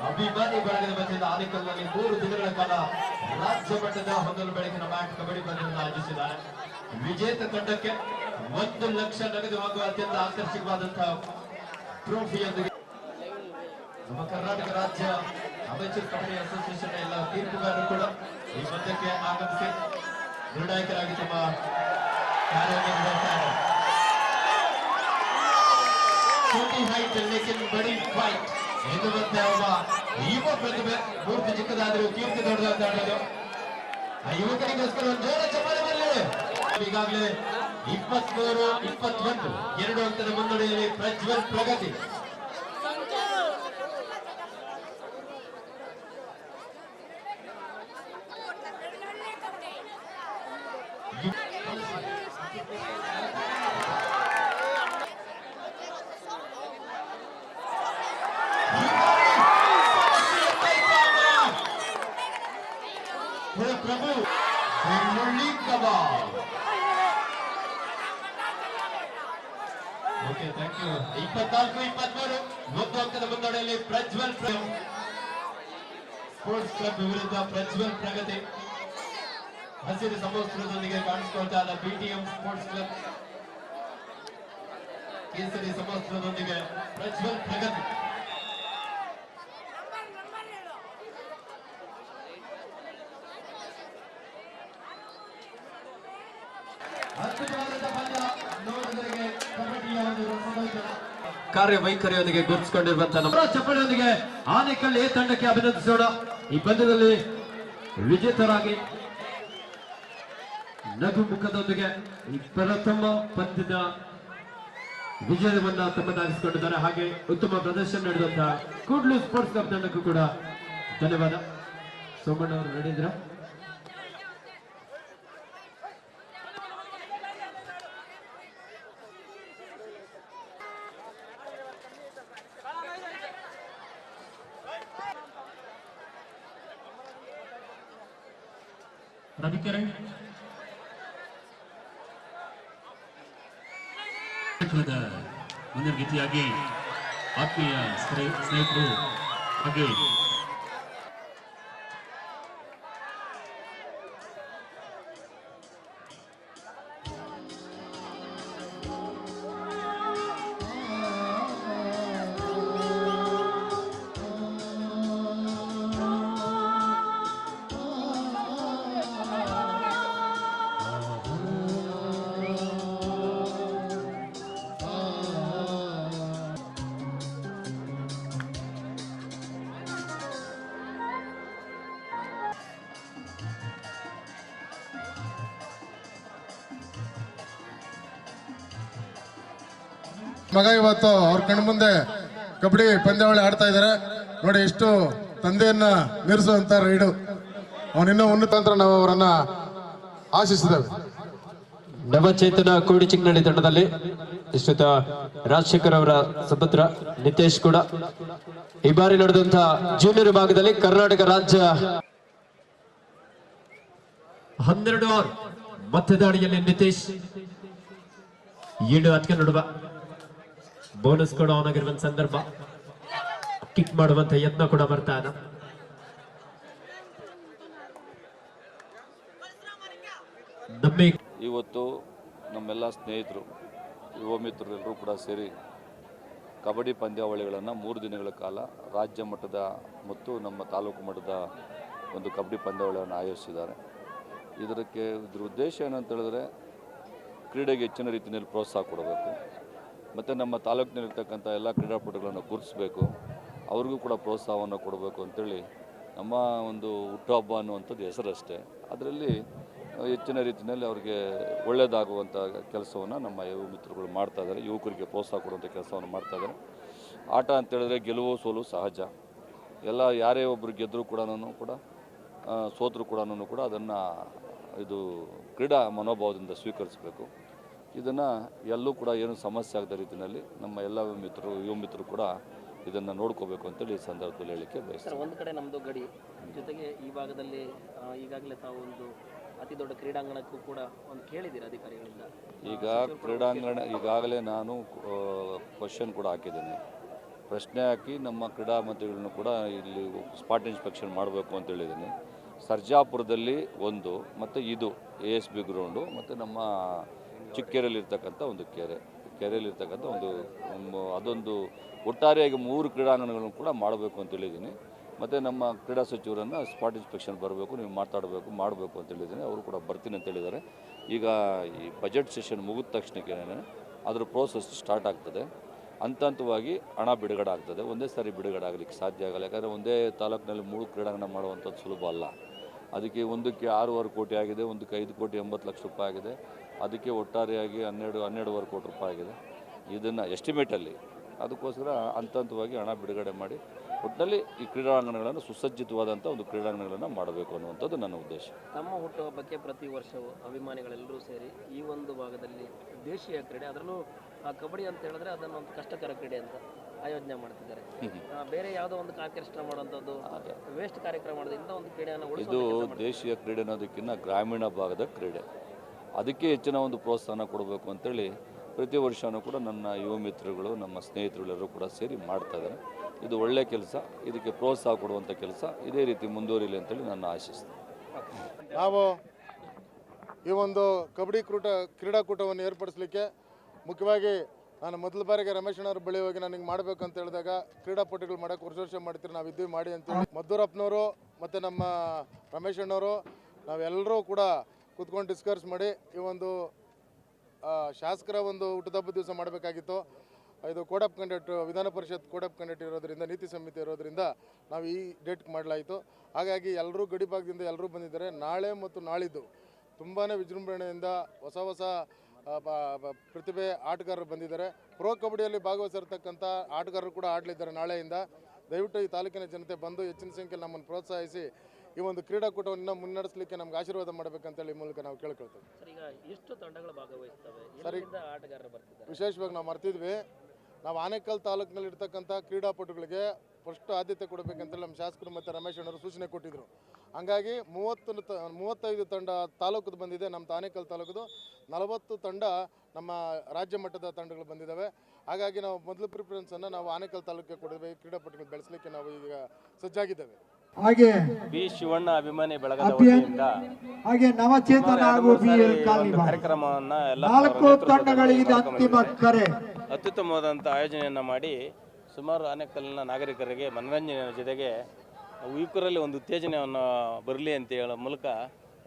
ಅಭಿಮಾನಿ ಬಳಗದ ವತಿಯಿಂದ ಆನೇಕಲ್ನಲ್ಲಿ ಮೂರು ದಿನಗಳ ಕಾಲ ರಾಜ್ಯ ಮಟ್ಟದ ಹೊಂದಲು ಬೆಳಕಿನ ಮ್ಯಾಟ್ ಕಬಡ್ಡಿ ಪಂದ್ಯವನ್ನು ಆಯೋಜಿಸಿದ್ದಾರೆ ವಿಜೇತ ತಂಡಕ್ಕೆ ಒಂದು ಲಕ್ಷ ನಗದು ಹಾಗೂ ಅತ್ಯಂತ ಆಕರ್ಷಕವಾದಂತಹ ಟ್ರೋಫಿಯೊಂದಿಗೆ ನಮ್ಮ ಕರ್ನಾಟಕ ರಾಜ್ಯ ಅಮೆಚೂರ್ ಕಬಡ್ಡಿ ಅಸೋಸಿಯೇಷನ್ ಎಲ್ಲ ತೀರ್ಪುಗಾರರು ಕೂಡ ಈ ಪಂದ್ಯಕ್ಕೆ ಆಗಮಿಸಿ, ನಿರ್ಣಾಯಕರಾಗಿ ತಮ್ಮ ಕಾರ್ಯನಿರ್ವಹಿಸ್ತಾರೆ छोटी हाइट लेकिन बड़ी फाइट ಎನ್ನುವಂತೆ ಒಬ್ಬ ಯುವ ಪ್ರತಿಭೆ ಮೂರ್ತಿ ಚಿಕ್ಕದಾದರೂ ಕೀರ್ತಿ ದೊಡ್ಡದಂತ ಆಡೋದು ಆ ಯುವಕರಿಗೋಸ್ಕರ ಒಂದು ಜೋರ ಚಪ್ಪಾಳೆ ಬರಲಿ ಈಗಾಗಲೇ ಇಪ್ಪತ್ಮೂರು ಇಪ್ಪತ್ತೊಂದು ಎರಡು ಅಂಕದ ಮುನ್ನಡೆಯಲ್ಲಿ ಪ್ರಜ್ವಲ್ ಪ್ರಗತಿ ಇಪ್ಪತ್ನಾಲ್ಕು, ಇಪ್ಪತ್ಮೂರು. ಒಂದು ಅಂಕದ ಮುನ್ನಡೆಯಲ್ಲಿ ಪ್ರಜ್ವಲ್ ಪ್ರ- ಸ್ಪೋರ್ಟ್ಸ್ ಕ್ಲಬ್ ವಿರುದ್ಧ ಪ್ರಜ್ವಲ್ ಪ್ರಗತಿ. ಹಸಿರು ಸಮವಸ್ತ್ರದೊಂದಿಗೆ ಕಾಣಿಸಿಕೊಳ್ತಾ ಇದ್ದ ಬಿಟಿಎಂ ಸ್ಪೋರ್ಟ್ಸ್ ಕ್ಲಬ್ ಕೇಸರಿ ಸಮವಸ್ತ್ರದೊಂದಿಗೆ ಪ್ರಜ್ವಲ್ ಪ್ರಗತಿ ಅದ್ಭುತವಾದಂತಹ ಪಂದ್ಯ ನೋಡುಗರಿಗೆ ಕಬಡ್ಡಿಯ ಒಂದು ರಸದೌತಣ. ಕಾರ್ಯವೈಖರಿಯೊಂದಿಗೆ ಗುರುತಿಸಿಕೊಂಡಿರುವಂತಹ ಚಪ್ಪಳಿಯೊಂದಿಗೆ ಆನೇಕಲ್ ಎ ತಂಡಕ್ಕೆ ಅಭಿನಂದಿಸೋಣ. ಈ ಪಂದ್ಯದಲ್ಲಿ ವಿಜೇತರಾಗಿ ನಗು ಮುಖದೊಂದಿಗೆ ಈ ಪ್ರಥಮ ಪಂದ್ಯದ ವಿಜಯವನ್ನ ತಮ್ಮದಾಗಿಸಿಕೊಂಡಿದ್ದಾರೆ. ಹಾಗೆ ಉತ್ತಮ ಪ್ರದರ್ಶನ ನೀಡಿದಂತಹ ಕೂಡ್ಲು ಸ್ಪೋರ್ಟ್ಸ್ ಕ್ಲಬ್ ತಂಡಕ್ಕೂ ಕೂಡ ಧನ್ಯವಾದ. ಸೋಮಣ್ಣ ಅವರು ಇದ್ರ ರವಿಕಿರಣ್ ಮುಂದಿನ ರೀತಿಯಾಗಿ ಆತ್ಮೀಯ ಸ್ನೇಹ- ಸ್ನೇಹಿತರು ಹಾಗೆ ಮಗ ಇವತ್ತು ಅವ್ರ ಕಣ್ಣ ಮುಂದೆ ಕಬಡ್ಡಿ ಪಂದ್ಯಾವಳಿ ಆಡ್ತಾ ಇದ್ದಾರೆ ನೋಡಿ ಎಷ್ಟು ತಂದೆಯನ್ನ ಮೀರಿಸುವಂತ ರೈಡು. ಅವನಿನ್ನೂ ಅಂತ ನಾವು ಅವರನ್ನ ಆಶಿಸಿದ್ದೇವೆ. ನವಚೇತನ ಕೋಡಿ ಚಿಕ್ಕನಳ್ಳಿ ತಂಡದಲ್ಲಿ ನಿಶ್ಚಿತ ರಾಜಶೇಖರ್ ಅವರ ಸುಪುತ್ರ ನಿತೇಶ್ ಕೂಡ. ಈ ಬಾರಿ ನಡೆದಂತಹ ಜೂನಿಯರ್ ಭಾಗದಲ್ಲಿ ಕರ್ನಾಟಕ ರಾಜ್ಯ ಹನ್ನೆರಡು ಆರ್ ಮತದಾಳಿಯಲ್ಲಿ ನಿತೇಶ್. ಏಳು ಹತ್ಕೆ ನಡುವ ಬೋನಸ್ ಕೂಡ ಆನ್ ಆಗಿರುವಂತ ಸಂದರ್ಭ. ಕಿಕ್ ಮಾಡುವಂತ ಯತ್ನ ಕೂಡ ಬರ್ತಾ ಇದೆ. ಇವತ್ತು ನಮ್ಮೆಲ್ಲ ಸ್ನೇಹಿತರು, ಯುವ ಮಿತ್ರರೆಲ್ಲರೂ ಕೂಡ ಸೇರಿ ಕಬಡ್ಡಿ ಪಂದ್ಯಾವಳಿಗಳನ್ನು ಮೂರು ದಿನಗಳ ಕಾಲ ರಾಜ್ಯ ಮಟ್ಟದ ಮತ್ತು ನಮ್ಮ ತಾಲೂಕು ಮಟ್ಟದ ಒಂದು ಕಬಡ್ಡಿ ಪಂದ್ಯಾವಳಿಯನ್ನು ಆಯೋಜಿಸಿದ್ದಾರೆ. ಇದಕ್ಕೆ ಇದ್ರ ಉದ್ದೇಶ ಏನಂತ ಹೇಳಿದ್ರೆ ಕ್ರೀಡೆಗೆ ಹೆಚ್ಚಿನ ರೀತಿಯಲ್ಲಿ ಪ್ರೋತ್ಸಾಹ ಕೊಡಬೇಕು. ಮತ್ತು ನಮ್ಮ ತಾಲೂಕಿನಲ್ಲಿರ್ತಕ್ಕಂಥ ಎಲ್ಲ ಕ್ರೀಡಾಪಟುಗಳನ್ನು ಗುರುತಿಸಬೇಕು. ಅವ್ರಿಗೂ ಕೂಡ ಪ್ರೋತ್ಸಾಹವನ್ನು ಕೊಡಬೇಕು ಅಂತೇಳಿ ನಮ್ಮ ಒಂದು ಹುಟ್ಟುಹಬ್ಬ ಅನ್ನುವಂಥದ್ದು ಹೆಸರಷ್ಟೇ. ಅದರಲ್ಲಿ ಹೆಚ್ಚಿನ ರೀತಿಯಲ್ಲಿ ಅವರಿಗೆ ಒಳ್ಳೆಯದಾಗುವಂಥ ಕೆಲಸವನ್ನು ನಮ್ಮ ಯುವ ಮಿತ್ರಗಳು ಮಾಡ್ತಾ ಇದ್ದಾರೆ. ಯುವಕರಿಗೆ ಪ್ರೋತ್ಸಾಹ ಕೊಡುವಂಥ ಕೆಲಸವನ್ನು ಮಾಡ್ತಾ ಇದ್ದಾರೆ. ಆಟ ಅಂತೇಳಿದ್ರೆ ಗೆಲುವು ಸೋಲು ಸಹಜ. ಎಲ್ಲ ಯಾರೇ ಒಬ್ಬರು ಗೆದ್ದರೂ ಕೂಡ ಕೂಡ ಸೋತರೂ ಕೂಡ ಕೂಡ ಅದನ್ನು ಇದು ಕ್ರೀಡಾ ಮನೋಭಾವದಿಂದ ಸ್ವೀಕರಿಸಬೇಕು. ಇದನ್ನು ಎಲ್ಲೂ ಕೂಡ ಏನು ಸಮಸ್ಯೆ ಆಗದ ರೀತಿಯಲ್ಲಿ ನಮ್ಮ ಎಲ್ಲ ಮಿತ್ರರು ಯುವ ಮಿತ್ರರು ಕೂಡ ಇದನ್ನು ನೋಡ್ಕೋಬೇಕು ಅಂತೇಳಿ ಈ ಸಂದರ್ಭದಲ್ಲಿ ಹೇಳಲಿಕ್ಕೆ ಸರ್ ಒಂದು ಕಡೆ ನಮ್ಮದು ಗಡಿ. ಜೊತೆಗೆ ಈ ಭಾಗದಲ್ಲಿ ಆ, ಈಗಾಗಲೇ ತಾವು ಒಂದು ಅತಿ ದೊಡ್ಡ ಕ್ರೀಡಾಂಗಣಕ್ಕೂ ಕೂಡ ಒಂದು ಕೇಳಿದ್ದೀರಾ ಅಧಿಕಾರಿಗಳಿಂದ? ಈಗ ಕ್ರೀಡಾಂಗಣ ಈಗಾಗಲೇ ನಾನು ಕ್ವಶನ್ ಕೂಡ ಹಾಕಿದ್ದೇನೆ. ಪ್ರಶ್ನೆ ಹಾಕಿ ನಮ್ಮ ಕ್ರೀಡಾ ಮಂತ್ರಿಗಳನ್ನು ಕೂಡ ಇಲ್ಲಿ ಸ್ಪಾಟ್ ಇನ್ಸ್ಪೆಕ್ಷನ್ ಮಾಡಬೇಕು ಅಂತ ಹೇಳಿದ್ದೀನಿ. ಸರ್ಜಾಪುರದಲ್ಲಿ ಒಂದು ಮತ್ತು ಇದು ಎ ಎಸ್ ಬಿ ಗ್ರೌಂಡು ಮತ್ತು ನಮ್ಮ ಚಿಕ್ಕೆರೆಯಲ್ಲಿರ್ತಕ್ಕಂಥ ಒಂದು ಕೆರೆ, ಕೆರೆಯಲ್ಲಿರ್ತಕ್ಕಂಥ ಒಂದು ಅದೊಂದು ಒಟ್ಟಾರೆಯಾಗಿ ಮೂರು ಕ್ರೀಡಾಂಗಣಗಳನ್ನು ಕೂಡ ಮಾಡಬೇಕು ಅಂತ ಹೇಳಿದ್ದೀನಿ. ಮತ್ತು ನಮ್ಮ ಕ್ರೀಡಾ ಸಚಿವರನ್ನು ಸ್ಪಾಟ್ ಇನ್ಸ್ಪೆಕ್ಷನ್ ಬರಬೇಕು, ನೀವು ಮಾತಾಡಬೇಕು, ಮಾಡಬೇಕು ಅಂತ ಹೇಳಿದ್ದೀನಿ. ಅವರು ಕೂಡ ಬರ್ತೀನಿ ಅಂತ ಹೇಳಿದ್ದಾರೆ. ಈಗ ಈ ಬಜೆಟ್ ಸೆಷನ್ ಮುಗಿದ ತಕ್ಷಣಕ್ಕೆ ಅದರ ಪ್ರೋಸೆಸ್ ಸ್ಟಾರ್ಟ್ ಆಗ್ತದೆ. ಹಂತ ಹಂತವಾಗಿ ಹಣ ಬಿಡುಗಡೆ ಆಗ್ತದೆ. ಒಂದೇ ಸಾರಿ ಬಿಡುಗಡೆ ಆಗಲಿಕ್ಕೆ ಸಾಧ್ಯ ಆಗಲ್ಲ. ಯಾಕಂದರೆ ಒಂದೇ ತಾಲೂಕಿನಲ್ಲಿ ಮೂರು ಕ್ರೀಡಾಂಗಣ ಮಾಡುವಂಥದ್ದು ಸುಲಭ ಅಲ್ಲ. ಅದಕ್ಕೆ ಒಂದಕ್ಕೆ ಆರೂವರೆ ಕೋಟಿ ಆಗಿದೆ, ಒಂದಕ್ಕೆ ಐದು ಕೋಟಿ ಎಂಬತ್ತು ಲಕ್ಷ ರೂಪಾಯಿ ಆಗಿದೆ. ಅದಕ್ಕೆ ಒಟ್ಟಾರೆಯಾಗಿ ಹನ್ನೆರಡು ಹನ್ನೆರಡುವರೆ ಕೋಟಿ ರೂಪಾಯಿ ಆಗಿದೆ. ಇದನ್ನು ಎಸ್ಟಿಮೇಟಲ್ಲಿ ಅದಕ್ಕೋಸ್ಕರ ಹಂತ ಹಂತವಾಗಿ ಹಣ ಬಿಡುಗಡೆ ಮಾಡಿ ಒಟ್ಟಿನಲ್ಲಿ ಈ ಕ್ರೀಡಾಂಗಣಗಳನ್ನು ಸುಸಜ್ಜಿತವಾದಂಥ ಒಂದು ಕ್ರೀಡಾಂಗಣಗಳನ್ನು ಮಾಡಬೇಕು ಅನ್ನುವಂಥದ್ದು ನನ್ನ ಉದ್ದೇಶ. ತಮ್ಮ ಹುಟ್ಟುಹಬ್ಬಕ್ಕೆ ಪ್ರತಿ ವರ್ಷವೂ ಅಭಿಮಾನಿಗಳೆಲ್ಲರೂ ಸೇರಿ ಈ ಒಂದು ಭಾಗದಲ್ಲಿ ದೇಶೀಯ ಕ್ರೀಡೆ ಅದರಲ್ಲೂ ಆ ಕಬಡ್ಡಿ ಅಂತ ಹೇಳಿದ್ರೆ ಅದನ್ನು ಒಂದು ಕಷ್ಟಕರ ಕ್ರೀಡೆ ಅಂತ ಆಯೋಜನೆ ಮಾಡ್ತಿದ್ದಾರೆ. ಬೇರೆ ಯಾವುದೋ ಒಂದು ಕಾರ್ಯಕ್ರಮ ಮಾಡುವಂಥದ್ದು ವೇಸ್ಟ್ ಕಾರ್ಯಕ್ರಮ ಇಂಥ ಒಂದು ಕ್ರೀಡೆಯನ್ನು ಇದು ದೇಶೀಯ ಕ್ರೀಡೆ ಅನ್ನೋದಕ್ಕಿಂತ ಗ್ರಾಮೀಣ ಭಾಗದ ಕ್ರೀಡೆ. ಅದಕ್ಕೆ ಹೆಚ್ಚಿನ ಒಂದು ಪ್ರೋತ್ಸಾಹನ ಕೊಡಬೇಕು ಅಂತೇಳಿ ಪ್ರತಿ ವರ್ಷವೂ ಕೂಡ ನನ್ನ ಯುವ ಮಿತ್ರಗಳು ನಮ್ಮ ಸ್ನೇಹಿತರುಗಳೆಲ್ಲರೂ ಕೂಡ ಸೇರಿ ಮಾಡ್ತಾ ಇದ್ದಾರೆ. ಇದು ಒಳ್ಳೆಯ ಕೆಲಸ, ಇದಕ್ಕೆ ಪ್ರೋತ್ಸಾಹ ಕೊಡುವಂಥ ಕೆಲಸ, ಇದೇ ರೀತಿ ಮುಂದುವರಿಲಿ ಅಂತೇಳಿ ನಾನು ಆಶಿಸ್ತೇನೆ. ನಾವು ಈ ಒಂದು ಕಬಡ್ಡಿ ಕೂಟ ಕ್ರೀಡಾಕೂಟವನ್ನು ಏರ್ಪಡಿಸಲಿಕ್ಕೆ ಮುಖ್ಯವಾಗಿ ನಾನು ಮೊದಲ ಬಾರಿಗೆ ರಮೇಶ್ ಅಣ್ಣವ್ರ ಬಳಿ ಹೋಗಿ ನನಗೆ ಮಾಡಬೇಕು ಅಂತ ಹೇಳಿದಾಗ ಕ್ರೀಡಾಪಟುಗಳು ಮಾಡೋಕ್ಕೆ ವರ್ಷ ವರ್ಷ ಮಾಡ್ತೀರಿ, ನಾವು ಇದ್ದೀವಿ ಮಾಡಿ ಅಂತೇಳಿ ಮದ್ದೂರಪ್ಪನವರು ಮತ್ತು ನಮ್ಮ ರಮೇಶಣ್ಣವರು ನಾವೆಲ್ಲರೂ ಕೂಡ ಕೂತ್ಕೊಂಡು ಡಿಸ್ಕಸ್ ಮಾಡಿ ಈ ಒಂದು ಶಾಸಕರ ಒಂದು ಹುಟ್ಟದಬ್ಬ ದಿವಸ ಮಾಡಬೇಕಾಗಿತ್ತು. ಇದು ಕೋಡ್ ಆಫ್ ಕಂಡಕ್ಟ್ ವಿಧಾನ ಪರಿಷತ್ ಕೋಡ್ ಆಫ್ ಕಂಡಕ್ಟ್ ಇರೋದ್ರಿಂದ, ನೀತಿ ಸಮಿತಿ ಇರೋದ್ರಿಂದ ನಾವು ಈ ಡೇಟ್ ಮಾಡಲಾಯಿತು. ಹಾಗಾಗಿ ಎಲ್ಲರೂ ಗಡಿ ಭಾಗದಿಂದ ಎಲ್ಲರೂ ಬಂದಿದ್ದಾರೆ. ನಾಳೆ ಮತ್ತು ನಾಳಿದ್ದು ತುಂಬಾ ವಿಜೃಂಭಣೆಯಿಂದ ಹೊಸ ಹೊಸ ಪ್ರತಿಭೆ ಆಟಗಾರರು ಬಂದಿದ್ದಾರೆ. ಪ್ರೋ ಕಬಡ್ಡಿಯಲ್ಲಿ ಭಾಗವಹಿಸಿರ್ತಕ್ಕಂಥ ಆಟಗಾರರು ಕೂಡ ಆಡಲಿದ್ದಾರೆ ನಾಳೆಯಿಂದ. ದಯವಿಟ್ಟು ಈ ತಾಲೂಕಿನ ಜನತೆ ಬಂದು ಹೆಚ್ಚಿನ ಸಂಖ್ಯೆಯಲ್ಲಿ ನಮ್ಮನ್ನು ಪ್ರೋತ್ಸಾಹಿಸಿ. ಈ ಒಂದು ಕ್ರೀಡಾಕೂಟವನ್ನು ಮುನ್ನಡೆಸಲಿಕ್ಕೆ ನಮ್ಗೆ ಆಶೀರ್ವಾದ ಮಾಡಬೇಕಂತೇಳಿ ಈ ಮೂಲಕ ನಾವು ಕೇಳ್ಕೊಳ್ತೇವೆ. ಸರ್ ಈಗ ಎಷ್ಟು ತಂಡಗಳು ಭಾಗವಹಿಸ್ತವೆ ಸರಿ. ಎಲ್ಲಿಂದ ಆಟಗಾರರು ಬರ್ತಿದ್ದಾರೆ? ವಿಶೇಷವಾಗಿ ನಾವು ಮರ್ತಿದ್ವಿ. ನಾವು ಆನೇಕಲ್ ತಾಲೂಕಿನಲ್ಲಿ ಇರ್ತಕ್ಕಂಥ ಕ್ರೀಡಾಪಟುಗಳಿಗೆ ಫಸ್ಟ್ ಆದ್ಯತೆ ಕೊಡಬೇಕಂತೇಳಿ ನಮ್ಮ ಶಾಸಕರು ಮತ್ತು ರಮೇಶ್ ಅವರು ಸೂಚನೆ ಕೊಟ್ಟಿದ್ದರು ಹಂಗಾಗಿ ಮೂವತ್ತು ತ- ಮೂವತ್ತೈದು ತಂಡ ತಾಲೂಕದ್ದು ಬಂದಿದೆ ನಮ್ಮ ಆನೇಕಲ್ ತಾಲೂಕದು ನಲವತ್ತು ತಂಡ ನಮ್ಮ ರಾಜ್ಯ ಮಟ್ಟದ ತಂಡಗಳು ಬಂದಿದ್ದಾವೆ. ಹಾಗಾಗಿ ನಾವು ಮೊದಲು ಪ್ರಿಫರೆನ್ಸನ್ನು ನಾವು ಆನೇಕಲ್ ತಾಲೂಕಿಗೆ ಕೊಡಬೇಕು ಕ್ರೀಡಾಪಟುಗಳು ಬೆಳೆಸಲಿಕ್ಕೆ ನಾವು ಈಗ ಸಜ್ಜಾಗಿದ್ದೇವೆ. ಹಾಗೆ ಬಿ ಶಿವಣ್ಣ ಅಭಿಮಾನಿ ಬಳಗದ ವತಿಯಿಂದ ಹಾಗೆ ನವಚೇತನ ಹಾಗೂ ಕಾರ್ಯಕ್ರಮವನ್ನ ಎಲ್ಲ ನಾಲ್ಕು ತಂಡಗಳಿಗೆ ಅಂತಿಮ ಕರೆ. ಅತ್ಯುತ್ತಮವಾದಂಥ ಆಯೋಜನೆಯನ್ನ ಮಾಡಿ ಸುಮಾರು ಆನೇಕಲ್ಲಿನ ನಾಗರಿಕರಿಗೆ ಮನರಂಜನೆಯ ಜೊತೆಗೆ ಯುವಕರಲ್ಲಿ ಒಂದು ಉತ್ತೇಜನವನ್ನು ಬರಲಿ ಅಂತ ಹೇಳೋ ಮೂಲಕ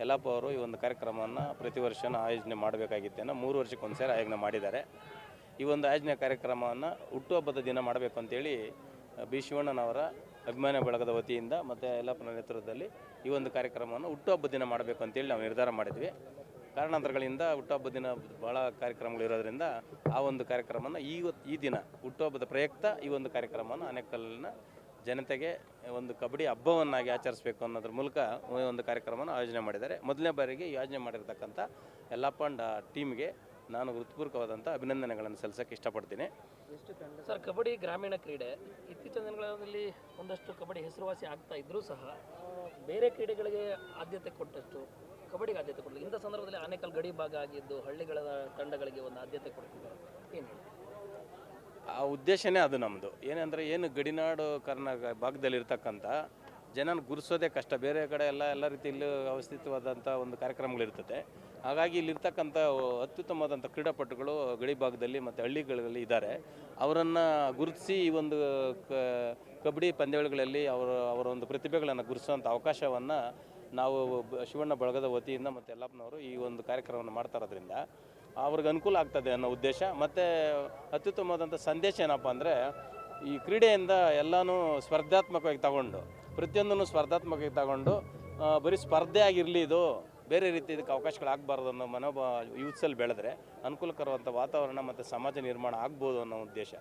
ಯಲ್ಲಪ್ಪ ಅವರು ಈ ಒಂದು ಕಾರ್ಯಕ್ರಮವನ್ನು ಪ್ರತಿ ವರ್ಷನ ಆಯೋಜನೆ ಮಾಡಬೇಕಾಗಿತ್ತೇನೋ ಮೂರು ವರ್ಷಕ್ಕೆ ಒಂದು ಸೇರಿ ಆಯೋಜನೆ ಮಾಡಿದ್ದಾರೆ. ಈ ಒಂದು ಆಯೋಜನೆ ಕಾರ್ಯಕ್ರಮವನ್ನು ಹುಟ್ಟುಹಬ್ಬದ ದಿನ ಮಾಡಬೇಕು ಅಂತೇಳಿ ಬಿ ಶಿವಣ್ಣನವರ ಅಭಿಮಾನಿ ಬಳಗದ ವತಿಯಿಂದ ಮತ್ತು ಯಲ್ಲಪ್ಪನ ನೇತೃತ್ವದಲ್ಲಿ ಈ ಒಂದು ಕಾರ್ಯಕ್ರಮವನ್ನು ಹುಟ್ಟುಹಬ್ಬದ ದಿನ ಮಾಡಬೇಕು ಅಂತೇಳಿ ನಾವು ನಿರ್ಧಾರ ಮಾಡಿದ್ವಿ. ಕಾರಣಾಂತರಗಳಿಂದ ಹುಟ್ಟುಹಬ್ಬದ ದಿನ ಭಾಳ ಕಾರ್ಯಕ್ರಮಗಳಿರೋದ್ರಿಂದ ಆ ಒಂದು ಕಾರ್ಯಕ್ರಮವನ್ನು ಈ ಈ ದಿನ ಹುಟ್ಟುಹಬ್ಬದ ಪ್ರಯುಕ್ತ ಈ ಒಂದು ಕಾರ್ಯಕ್ರಮವನ್ನು ಆನೇಕಲ್ಲಿನ ಜನತೆಗೆ ಒಂದು ಕಬಡ್ಡಿ ಹಬ್ಬವನ್ನಾಗಿ ಆಚರಿಸಬೇಕು ಅನ್ನೋದ್ರ ಮೂಲಕ ಒಂದು ಕಾರ್ಯಕ್ರಮವನ್ನು ಆಯೋಜನೆ ಮಾಡಿದ್ದಾರೆ. ಮೊದಲನೇ ಬಾರಿಗೆ ಯೋಜನೆ ಮಾಡಿರ್ತಕ್ಕಂಥ ಎಲ್ಲಪ್ಪ ಟೀಮ್ಗೆ ನಾನು ಹೃತ್ಪೂರ್ವಕವಾದಂಥ ಅಭಿನಂದನೆಗಳನ್ನು ಸಲ್ಲಿಸೋಕ್ಕೆ ಇಷ್ಟಪಡ್ತೀನಿ. ಸರ್ ಕಬಡ್ಡಿ ಗ್ರಾಮೀಣ ಕ್ರೀಡೆ. ಇತ್ತೀಚಿನ ದಿನಗಳಲ್ಲಿ ಒಂದಷ್ಟು ಕಬಡ್ಡಿ ಹೆಸರುವಾಸಿ ಆಗ್ತಾ ಇದ್ರೂ ಸಹ ಬೇರೆ ಕ್ರೀಡೆಗಳಿಗೆ ಆದ್ಯತೆ ಕೊಟ್ಟಷ್ಟು ಕಬಡ್ಡಿಗೆ ಆದ್ಯತೆ ಕೊಡಲಿ ಇಂಥ ಸಂದರ್ಭದಲ್ಲಿ ಆನೇಕಲ್ ಗಡಿ ಭಾಗ ಆಗಿದ್ದು ಹಳ್ಳಿಗಳ ತಂಡಗಳಿಗೆ ಒಂದು ಆದ್ಯತೆ ಕೊಡ್ತಿದ್ದಾರೆ. ಏನು ಹೇಳಿ? ಆ ಉದ್ದೇಶನೇ ಅದು ನಮ್ಮದು ಏನಂದರೆ ಏನು ಗಡಿನಾಡು ಕರ್ನಾಟಕ ಭಾಗದಲ್ಲಿರ್ತಕ್ಕಂಥ ಜನನ ಗುರುಸೋದೇ ಕಷ್ಟ. ಬೇರೆ ಕಡೆ ಎಲ್ಲ ಎಲ್ಲ ರೀತಿಯಲ್ಲೂ ಅವಸ್ಥಿತವಾದಂಥ ಒಂದು ಕಾರ್ಯಕ್ರಮಗಳಿರ್ತದೆ. ಹಾಗಾಗಿ ಇಲ್ಲಿರ್ತಕ್ಕಂಥ ಅತ್ಯುತ್ತಮವಾದಂಥ ಕ್ರೀಡಾಪಟುಗಳು ಗಡಿ ಭಾಗದಲ್ಲಿ ಮತ್ತು ಹಳ್ಳಿಗಳಲ್ಲಿ ಇದ್ದಾರೆ. ಅವರನ್ನು ಗುರುತಿಸಿ ಈ ಒಂದು ಕಬಡ್ಡಿ ಪಂದ್ಯಾವಳಿಗಳಲ್ಲಿ ಅವರ ಅವರ ಒಂದು ಪ್ರತಿಭೆಗಳನ್ನು ಗುರುತಿಸುವಂಥ ಅವಕಾಶವನ್ನು ನಾವು ಶಿವಣ್ಣ ಬಳಗದ ವತಿಯಿಂದ ಮತ್ತು ಎಲ್ಲಪ್ಪನವರು ಈ ಒಂದು ಕಾರ್ಯಕ್ರಮವನ್ನು ಮಾಡ್ತಾ ಇರೋದ್ರಿಂದ ಅವ್ರಿಗೆ ಅನುಕೂಲ ಆಗ್ತದೆ ಅನ್ನೋ ಉದ್ದೇಶ. ಮತ್ತು ಅತ್ಯುತ್ತಮವಾದಂಥ ಸಂದೇಶ ಏನಪ್ಪ ಅಂದರೆ ಈ ಕ್ರೀಡೆಯಿಂದ ಎಲ್ಲನೂ ಸ್ಪರ್ಧಾತ್ಮಕವಾಗಿ ತಗೊಂಡು, ಪ್ರತಿಯೊಂದನ್ನು ಸ್ಪರ್ಧಾತ್ಮಕವಾಗಿ ತಗೊಂಡು ಬರೀ ಸ್ಪರ್ಧೆ ಆಗಿರಲಿ ಇದು ಬೇರೆ ರೀತಿ ಇದಕ್ಕೆ ಅವಕಾಶಗಳಾಗಬಾರ್ದು ಅನ್ನೋ ಮನೋಭಾವ ಯೂತ್ಸಲ್ಲಿ ಬೆಳೆದ್ರೆ ಅನುಕೂಲಕರವಂಥ ವಾತಾವರಣ ಮತ್ತು ಸಮಾಜ ನಿರ್ಮಾಣ ಆಗ್ಬೋದು ಅನ್ನೋ ಉದ್ದೇಶ.